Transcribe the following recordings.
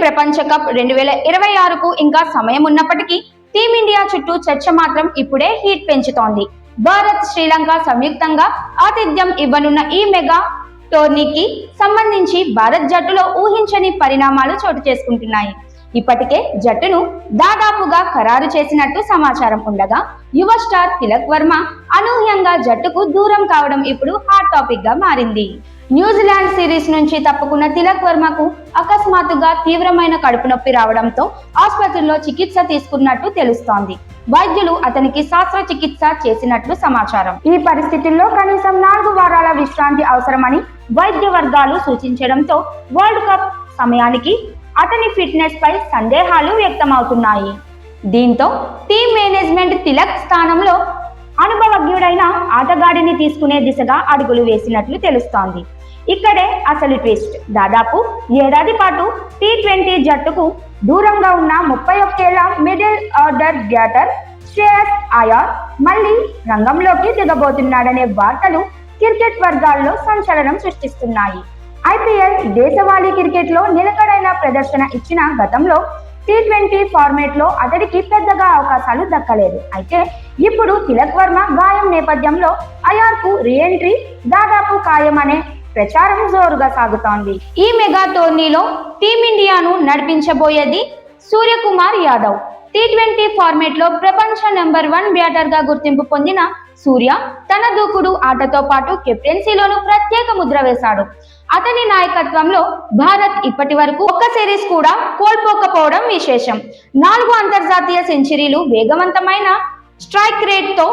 ప్రపంచ కప్ రెండు వేల ఇరవై ఆరుకు ఇంకా సమయం ఉన్నప్పటికీ టీమిండియా చుట్టూ చర్చ మాత్రం ఇప్పుడే హీట్ పెంచుతోంది. భారత్ శ్రీలంక సంయుక్తంగా ఆతిథ్యం ఇవ్వనున్న ఈ మెగా టోర్నీకి సంబంధించి భారత్ జట్టులో ఊహించని పరిణామాలు చోటు చేసుకుంటున్నాయి. ఇప్పటికే జట్టును దాదాపుగా ఖరారు చేసినట్టు సమాచారం ఉండగా యువ స్టార్ తిలక్ వర్మ అనూహ్యంగా జట్టుకు దూరం కావడం ఇప్పుడు హాట్ టాపిక్గా మారింది. న్యూజిలాండ్ సిరీస్ నుంచి తప్పుకున్న తిలక్ వర్మకు అకస్మాత్తుగా తీవ్రమైన కడుపు నొప్పి రావడంతో ఆసుపత్రిలో చికిత్స తీసుకున్నట్టు తెలుస్తోంది. వైద్యులు అతనికి శస్త్రచికిత్స చేసినట్లు సమాచారం. ఈ పరిస్థితుల్లో కనీసం నాలుగు వారాల విశ్రాంతి అవసరమని వైద్య వర్గాలు సూచించడంతో వరల్డ్ కప్ సమయానికి అతని ఫిట్నెస్ పై సందేహాలు వ్యక్తమవుతున్నాయి. దీంతో టీం మేనేజ్మెంట్ తిలక్ స్థానంలో అనుభవజ్ఞుడైన ఆటగాడిని తీసుకునే దిశగా అడుగులు వేసినట్లు తెలుస్తోంది. ఇక్కడే అసలు ట్విస్ట్. దాదాపు ఏడాది పాటు టీ ట్వంటీ జట్టుకు దూరంగా ఉన్న ముప్పై ఒక్కేళ్ళ middle order batter Shreyas Iyer మళ్ళీ రంగంలోకి దిగబోతున్నాడనే వార్తలు క్రికెట్ వర్గాల్లో సంచలనం సృష్టిస్తున్నాయి. ఐపీఎల్ దేశవాళీ క్రికెట్లో నిలకడైన ప్రదర్శన ఇచ్చిన గతంలో టీ ట్వంటీ ఫార్మేట్లో అతడికి పెద్దగా అవకాశాలు దక్కలేదు. అయితే ఇప్పుడు తిలక్ వర్మ గాయం నేపథ్యంలో అయార్కు రీఎంట్రీ దాదాపు ఖాయమనే ప్రచారం జోరుగా సాగుతోంది. ఈ మెగా టోర్నీలో టీమిండియాను నడిపించబోయేది సూర్యకుమార్ యాదవ్. టీ ట్వంటీ ఫార్మేట్లో ప్రపంచ నెంబర్ వన్ బ్యాటర్గా గుర్తింపు పొందిన సూర్య తన దూకుడు ఆటతో పాటు కెప్టెన్సీలోనూ ప్రత్యేక ముద్ర వేశాడు. అతని నాయకత్వంలో భారత్ ఇప్పటి వరకు ఒక్క సిరీస్ కూడా కోల్పోకపోవడం విశేషం. నాలుగు అంతర్జాతీయ సెంచరీలు వేగవంతమైన స్ట్రైక్ రేట్తో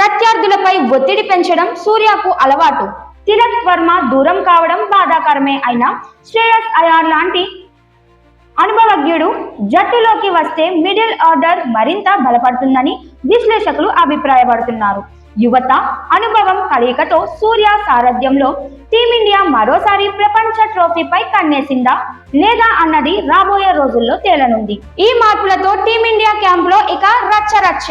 ప్రత్యర్థులపై ఒత్తిడి పెంచడం సూర్యకు అలవాటు. తిలక్ వర్మ దూరం కావడం బాధాకరమే అయినా శ్రేయస్ అయార్ లాంటి అనుభవజ్ఞుడు జట్టులోకి వస్తే మిడిల్ ఆర్డర్ మరింత బలపడుతుందని విశ్లేషకులు అభిప్రాయపడుతున్నారు. యువత అనుభవం కలయికతో సూర్య సారథ్యంలో టీమిండియా మరోసారి ప్రపంచ ట్రోఫీపై కన్నేసిందా లేదా అన్నది రాబోయే రోజుల్లో తేలనుంది. ఈ మార్పులతో టీమిండియా క్యాంపులో ఇక రచ్చరచ్చ